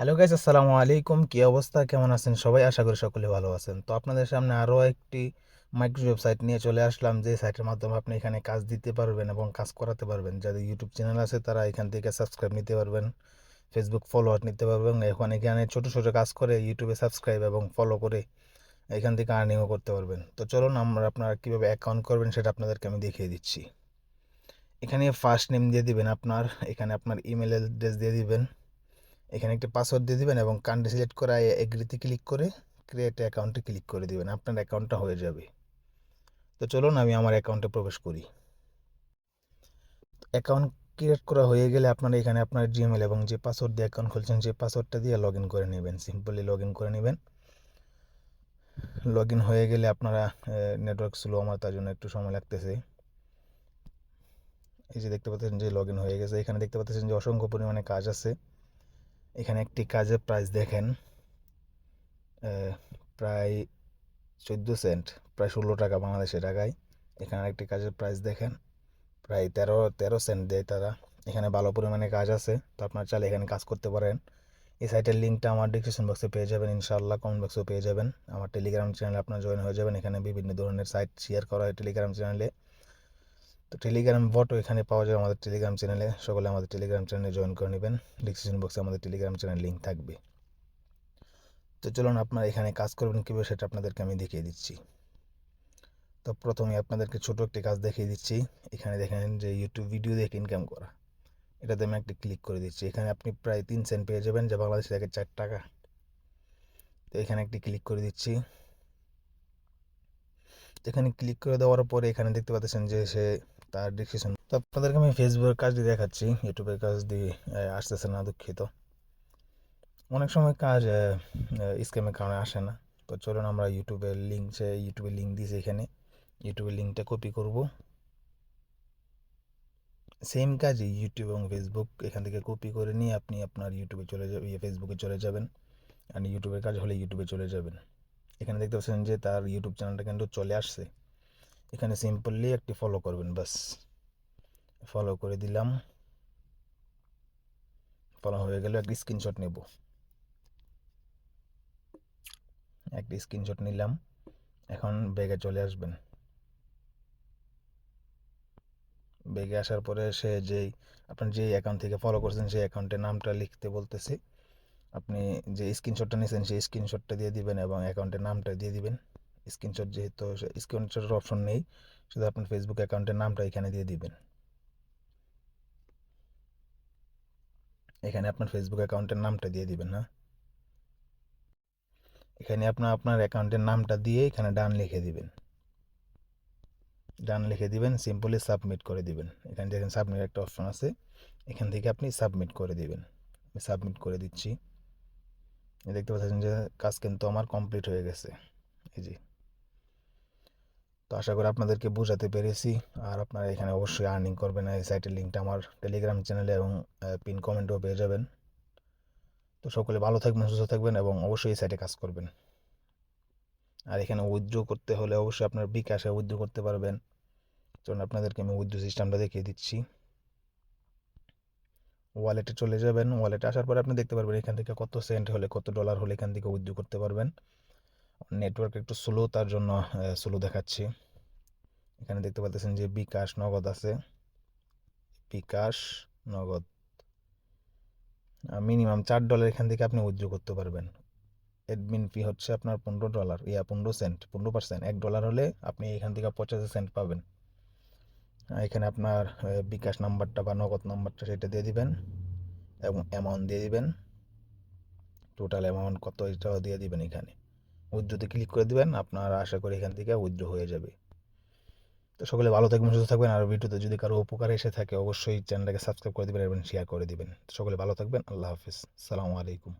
Hello guys আসসালামু আলাইকুম। কী অবস্থা? কেমন আছেন সবাই? আশা করি সকলে ভালো আছেন। তো আপনাদের সামনে আরও একটি মাইক্রোসফট সাইট নিয়ে চলে আসলাম। যে সাইটের মাধ্যমে আপনি এখানে কাজ দিতে পারবেন এবং কাজ করাতে পারবেন। যাদের ইউটিউব চ্যানেল আছে, তারা এখান থেকে সাবস্ক্রাইব নিতে পারবেন ফেসবুক ফলোয়ার নিতে পারবেন। এখন এখানে ছোটো ছোটো কাজ করে ইউটিউবে সাবস্ক্রাইব এবং ফলো করে এখান থেকে আর্নিংও করতে পারবেন। তো চলুন আমরা আপনারা কীভাবে অ্যাকাউন্ট করবেন সেটা আপনাদেরকে আমি দেখিয়ে দিচ্ছি। এখানে ফার্স্ট নেম দিয়ে দিবেন আপনার, এখানে আপনার ইমেল অ্যাড্রেস দিয়ে দিবেন। এখানে একটি পাসওয়ার্ড দিয়ে দেবেন এবং কান্ট্রি সিলেক্ট করে এগ্রিতে ক্লিক করে ক্রিয়েট অ্যাকাউন্টে ক্লিক করে দিবেন। আপনার অ্যাকাউন্টটা হয়ে যাবে। তো চলুন আমি আমার অ্যাকাউন্টে প্রবেশ করি। অ্যাকাউন্ট ক্রিয়েট করা হয়ে গেলে আপনারা এখানে আপনার জিমেল এবং যে পাসওয়ার্ড দিয়ে অ্যাকাউন্ট খুলছেন সেই পাসওয়ার্ডটা দিয়ে লগ ইন করে নেবেন। সিম্পলি লগ ইন করে নেবেন। লগ ইন হয়ে গেলে আপনারা নেটওয়ার্ক স্লো আমার তার জন্য একটু সময় লাগতেছে। এই যে দেখতে পাচ্ছেন যে লগ ইন হয়ে গেছে। এখানে দেখতে পাচ্ছেন যে অসংখ্য পরিমাণে কাজ আছে। এখানে একটি কাজের প্রাইস দেখেন। প্রায় চোদ্দ সেন্ট প্রায় ষোলো টাকা বাংলাদেশের টাকায়। এখানে একটি কাজের প্রাইস দেখেন। প্রায় তেরো তেরো সেন্ট দেয় তারা। এখানে ভালো পরিমাণে কাজ আছে, তো আপনার চাইলে এখানে কাজ করতে পারেন। এই সাইটের লিঙ্কটা আমার ডিসক্রিপশন বক্সে পেয়ে যাবেন, ইনশাআল্লাহ কমেন্ট বক্সেও পেয়ে যাবেন। আমার টেলিগ্রাম চ্যানেলে আপনার জয়েন হয়ে যাবেন। এখানে বিভিন্ন ধরনের সাইট শেয়ার করা হয় টেলিগ্রাম চ্যানেলে তো টেলিগ্রাম বটও এখানে পাওয়া যায় আমাদের টেলিগ্রাম চ্যানেলে সকলে আমাদের টেলিগ্রাম চ্যানেলে জয়েন করে নেবেন। ডিসক্রিপশন বক্সে আমাদের টেলিগ্রাম চ্যানেল লিঙ্ক থাকবে। তো চলুন আপনারা এখানে কাজ করবেন কীভাবে সেটা আপনাদেরকে আমি দেখিয়ে দিচ্ছি। তো প্রথমে আপনাদেরকে ছোট একটি কাজ দেখিয়ে দিচ্ছি। এখানে দেখেন যে ইউটিউব ভিডিও দেখে ইনকাম করা। এটাতে আমি একটি ক্লিক করে দিচ্ছি। এখানে আপনি প্রায় তিন সেন্ট পেয়ে যাবেন, যা বাংলাদেশ থেকে চার টাকা। তো এখানে একটি ক্লিক করে দিচ্ছি। এখানে ক্লিক করে দেওয়ার পরে এখানে দেখতে পাচ্ছেন যে সে তার ডিসক্রিপশন তো আপনাদেরকে আমি ফেসবুকের কাজ দিয়ে দেখাচ্ছি। ইউটিউবের কাজ দিয়ে আসতেছে না, দুঃখিত। অনেক সময় কাজ স্ক্যামের কারণে আসে না। তো চলুন আমরা ইউটিউবের লিঙ্ক সে ইউটিউবের লিঙ্ক দিয়েছি এখানে। ইউটিউবের লিঙ্কটা কপি করব। সেম কাজই ইউটিউব এবং ফেসবুক এখান থেকে কপি করে নিয়ে আপনি আপনার ইউটিউবে চলে যাবেন ফেসবুকে চলে যাবেন। আর ইউটিউবের কাজ হলে ইউটিউবে চলে যাবেন। এখানে দেখতে পাচ্ছেন যে তার ইউটিউব চ্যানেলটা কিন্তু চলে আসছে। এখানে সিম্পলি একটি ফলো করবেন বাস ফলো করে দিলাম। ফলো হয়ে গেলে, একটি স্ক্রিনশট নেব। একটি স্ক্রিনশট নিলাম, এখন ব্যাগে চলে আসবেন। ব্যাগে আসার পরে সে যেই, আপনার যেই অ্যাকাউন্ট থেকে ফলো করছেন, সেই অ্যাকাউন্টের নামটা লিখতে বলতেছে। আপনি যে স্ক্রিনশটটা নিয়েছেন সেই স্ক্রিনশটটা দিয়ে দিবেন এবং অ্যাকাউন্টের নামটা দিয়ে দিবেন। স্ক্রিনশট যেহেতু স্ক্রিনশটের অপশন নেই, শুধু আপনার ফেসবুক অ্যাকাউন্টের নামটা এখানে দিয়ে দিবেন। এখানে আপনার ফেসবুক অ্যাকাউন্টের নামটা দিয়ে দিবেন হ্যাঁ? এখানে আপনার আপনার অ্যাকাউন্টের নামটা দিয়ে এখানে ডান লিখে দিবেন। ডান লিখে দিবেন সিম্পলি সাবমিট করে দিবেন। এখানে দেখেন সাবমিট একটা অপশন আছে, এখান থেকে আপনি সাবমিট করে দিবেন। আমি সাবমিট করে দিচ্ছি। দেখতে পাচ্ছেন যে কাজ কিন্তু আমার কমপ্লিট হয়ে গেছে। এই জি তো আশা করি আপনাদেরকে বোঝাতে পেরেছি। আর আপনারা এখানে অবশ্যই আর্নিং করবেন। এই সাইটের লিঙ্কটা আমার টেলিগ্রাম চ্যানেলে এবং পিন কমেন্টও পেয়ে যাবেন। তো সকলে ভালো থাকবেন, সুস্থ থাকবেন এবং অবশ্যই এই সাইটে কাজ করবেন। আর এখানে উইথড্র করতে হলে অবশ্যই আপনার বিকাশে উইথড্র করতে পারবেন। চলুন, আপনাদেরকে আমি উইথড্র সিস্টেমটা দেখিয়ে দিচ্ছি। ওয়ালেটে চলে যাবেন। ওয়ালেটে আসার পরে আপনি দেখতে পারবেন এখান থেকে কত সেন্ট হলে, কত ডলার হলে এখান থেকে উইথড্র করতে পারবেন। নেটওয়ার্ক একটু স্লো তার জন্য স্লো দেখাচ্ছি। এখানে দেখতে পাচ্ছেন যে বিকাশ নগদ আছে। বিকাশ নগদ। মিনিমাম চার ডলার এখান থেকে আপনি উইথড্র করতে পারবেন। অ্যাডমিন ফি হচ্ছে আপনার পনেরো ডলার ইয়া, পনেরো সেন্ট পনেরো পার্সেন্ট এক ডলার হলে আপনি এখান থেকে পঁচাশি সেন্ট পাবেন। এখানে আপনার বিকাশ নাম্বারটা বা নগদ নাম্বারটা সেটা দিয়ে দিবেন এবং অ্যামাউন্ট দিয়ে দিবেন। টোটাল অ্যামাউন্ট কত এটাও দিয়ে দিবেন এখানে। উইথড্রোতে ক্লিক করে দেবেন, আপনার আশা করি এখান থেকে উইথড্রো হয়ে যাবে। তো সকলে ভালো থাকবেন, সুস্থ থাকবেন, আর ভিডিওতে যদি কারও উপকার এসে থাকে, অবশ্যই চ্যানেলটাকে সাবস্ক্রাইব করে দেবেন এবং শেয়ার করে দেবেন। সকলে ভালো থাকবেন, আল্লাহ হাফিজ, সালামু আলাইকুম।